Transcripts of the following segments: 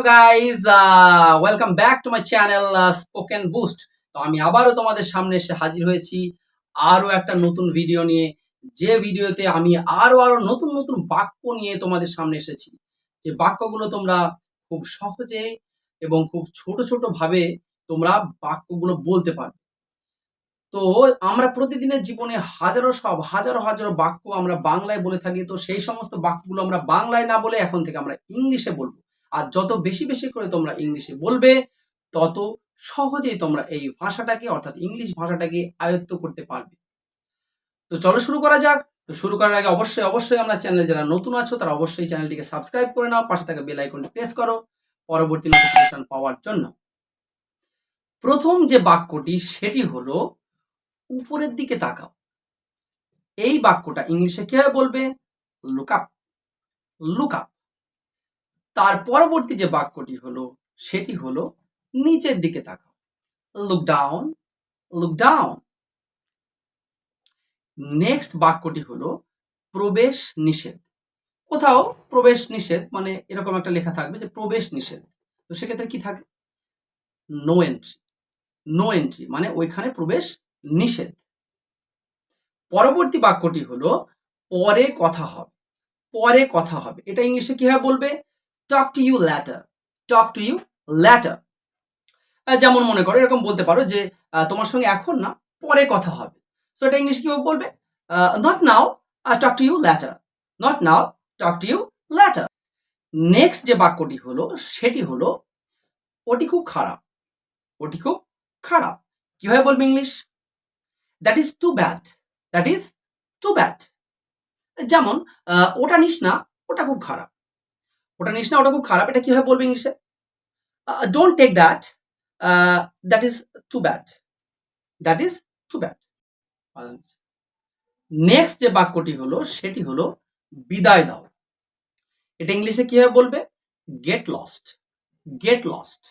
Hello guys welcome back to my channel spoken boost তো আমি আবারও তোমাদের সামনে এসে হাজির হয়েছি আরও একটা নতুন ভিডিও নিয়ে। যে ভিডিওতে আমি আরও আরও নতুন নতুন বাক্য নিয়ে তোমাদের সামনে এসেছি। যে বাক্যগুলো তোমরা খুব সহজে এবং খুব ছোট ছোট ভাবে তোমরা বাক্যগুলো বলতে পারবে। তো আমরা প্রতিদিনের জীবনে হাজারো সব, হাজারো হাজারো বাক্য আমরা বাংলায় বলে থাকি। তো সেই সমস্ত বাক্যগুলো আমরা বাংলায় না বলে এখন থেকে আমরা ইংলিশে বলব। আর যত বেশি বেশি করে তোমরা ইংলিশে বলবে, তত সহজেই তোমরা এই ভাষাটাকে, অর্থাৎ ইংলিশ ভাষাটাকে আয়ত্ত করতে পারবে। তো চলো শুরু করা যাক। তো শুরু করার আগে অবশ্যই অবশ্যই আমরা চ্যানেল যারা নতুন আছো, তারা অবশ্যই চ্যানেলটিকে সাবস্ক্রাইব করে নাও, পাশে থাকা বেল প্রেস করো পরবর্তী নোটিফিকেশন পাওয়ার জন্য। প্রথম যে বাক্যটি, সেটি হলো, উপরের দিকে তাকাও। এই বাক্যটা ইংলিশে কীভাবে বলবে? লুক আপ লুক আপ তার পরবর্তী যে বাক্যটি হলো, সেটি হলো, নিচের দিকে তাকাও। Look down look down next বাক্যটি হলো, প্রবেশ নিষেধ। কোথাও প্রবেশ নিষেধ মানে এরকম একটা লেখা থাকবে যে প্রবেশ নিষেধ। তো সেক্ষেত্রে কি থাকে? নো এন্ট্রি নো এন্ট্রি মানে ওইখানে প্রবেশ নিষেধ। পরবর্তী বাক্যটি হলো, পরে কথা হবে। পরে কথা হবে। এটা ইংলিশে কীভাবে বলবে? Talk to you later talk to you later যেমন মনে করো, এরকম বলতে পারো যে তোমার সঙ্গে এখন না, পরে কথা হবে। সো এটা ইংলিশ কীভাবে বলবে? Not now talk to you later not now talk to you later next যে বাক্যটি হলো, সেটি হলো, ওটি খুব খারাপ। ওটি খুব খারাপ। কীভাবে বলবে English? That is too bad that is too bad যেমন ওটা নিস না, ওটা খুব খারাপ। ওটা নিস না, ওটা খুব খারাপ। এটা কীভাবে বলবে ইংলিশে? Don't take that that is too bad that is too bad next যে বাক্যটি হলো, সেটি হলো বিদায় দাও। এটা ইংলিশে কীভাবে বলবে? গেট লস্ট গেট লস্ট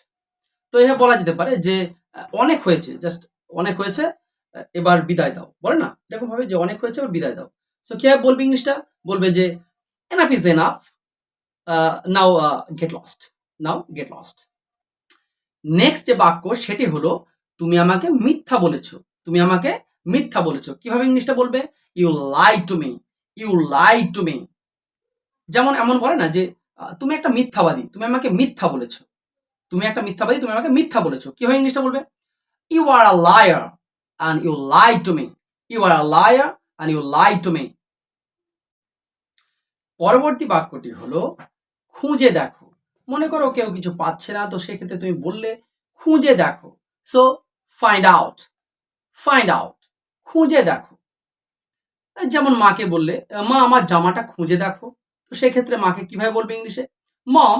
তো এভাবে বলা যেতে পারে যে, অনেক হয়েছে জাস্ট অনেক হয়েছে, এবার বিদায় দাও। বলে না? এরকম ভাবে যে অনেক হয়েছে, এবার বিদায় দাও। সো কীভাবে বলবে ইংলিশটা? বলবে যে enough is enough now get lost now get lost next যে বাক্য, সেটি হলো, তুমি আমাকে মিথ্যা বলেছ। তুমি আমাকে মিথ্যা বলেছ। কীভাবে ইংলিশটা বলবে? You lie to me you lie to me যেমন এমন বলে না যে তুমি একটা মিথ্যাবাদী। তুমি আমাকে মিথ্যা বলেছ। তুমি একটা মিথ্যাবাদী, তুমি আমাকে মিথ্যা বলেছ। কীভাবে ইংলিশটা বলবে? You are a liar and you lie to me you are a liar and you lie to me পরবর্তী বাক্যটি হলো খুঁজে দেখো। মনে করো কেউ কিছু পাচ্ছে না, তো সেক্ষেত্রে তুমি বললে, খুঁজে দেখো। So find out find out খুঁজে দেখো। যেমন মাকে বললে মা, আমার জামাটা খুঁজে দেখো। তো সেক্ষেত্রে মাকে কীভাবে বলবে ইংলিশে? Mom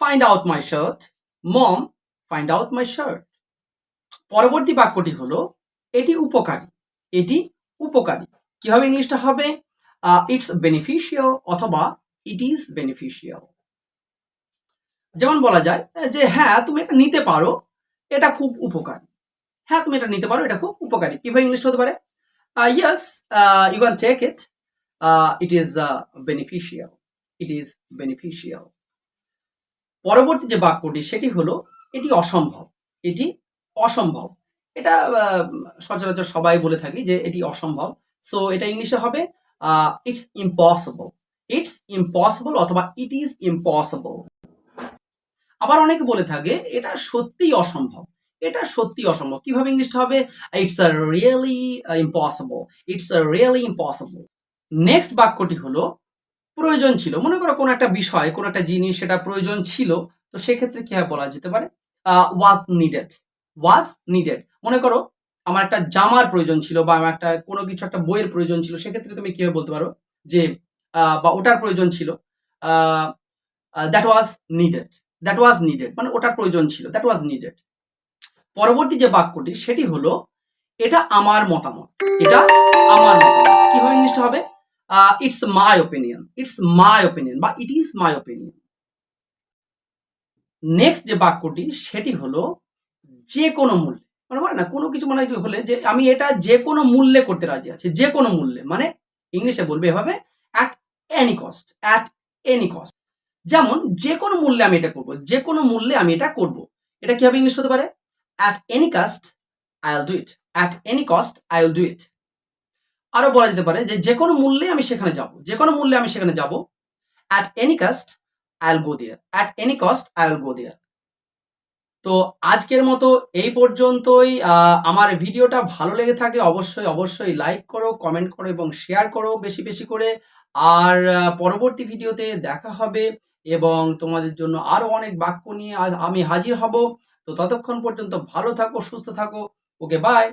find out my shirt mom find out my shirt পরবর্তী বাক্যটি হলো, এটি উপকারী এটি উপকারী। কীভাবে ইংলিশটা হবে? ইটস বেনিফিশিয়াল অথবা ইট ইজ বেনিফিশিয়াল যেমন বলা যায় যে হ্যাঁ তুমি এটা নিতে পারো, এটা খুব উপকারী। হ্যাঁ তুমি এটা নিতে পারো, এটা খুব উপকারী। কীভাবে ইংলিশ হতে পারে? Yes you can take it it is beneficial it is beneficial পরবর্তী যে বাক্যটি, সেটি হলো, এটি অসম্ভব এটি অসম্ভব। এটা সচরাচর সবাই বলে থাকি যে এটি অসম্ভব। সো এটা ইংলিশে হবে ইটস ইম্পসিবল ইটস ইম্পসিবল অথবা ইট ইজ ইম্পসিবল আবার অনেকে বলে থাকে, এটা সত্যিই অসম্ভব। এটা সত্যি অসম্ভব। কীভাবে ইংলিশটা হবে? It's a really impossible it's a really impossible next বাক্যটি হলো, প্রয়োজন ছিল। মনে করো কোনো একটা বিষয়, কোনো একটা জিনিস, সেটা প্রয়োজন ছিল, তো সেক্ষেত্রে কীভাবে বলা যেতে পারে? ওয়াজ নিডেড ওয়াজ নিডেড মনে করো, আমার একটা জামার প্রয়োজন ছিল বা আমার একটা কোনো কিছু, একটা বইয়ের প্রয়োজন ছিল, সেক্ষেত্রে তুমি কীভাবে বলতে পারো? যে বা ওটার প্রয়োজন ছিল। That was needed that was needed মানে ওটার প্রয়োজন ছিল। দ্যাট ওয়াজ নিডেড পরবর্তী যে বাক্যটি, সেটি হলো, এটা আমার মতামত। এটা আমার মতামত। কীভাবে ইংলিশটা হবে? It's my opinion it's my opinion বা it is my opinion next যে বাক্যটি, সেটি হলো, যে কোনো মূল্যে। মানে বলে না, কোনো কিছু মনে হলে যে, আমি এটা যে কোনো মূল্যে করতে রাজি আছি। যে কোনো মূল্যে। মানে ইংলিশে বলবে এভাবে any cost at any cost যেমন যে কোনো মূল্যে আমি এটা করব, যে কোনো মূল্যে আমি এটা করব। এটা কীভাবে ইংলিশ হতে পারে? At any cost I will do it at any cost I will do it আরও বলা যেতে পারে যে যে কোনো মূল্যে আমি সেখানে যাব। যে কোনো মূল্যে আমি সেখানে যাব। At any cost I will go there at any cost I will go there তো আজকের মতো এই পর্যন্তই। আমার ভিডিওটা ভালো লেগে থাকে, অবশ্যই অবশ্যই লাইক করো কমেন্ট করো এবং শেয়ার করো বেশি বেশি করে। আর পরবর্তী ভিডিওতে দেখা হবে এবং তোমাদের জন্য আরও অনেক বাক্য নিয়ে আমি হাজির হব। তো ততক্ষণ পর্যন্ত ভালো থাকো, সুস্থ থাকো। Okay bye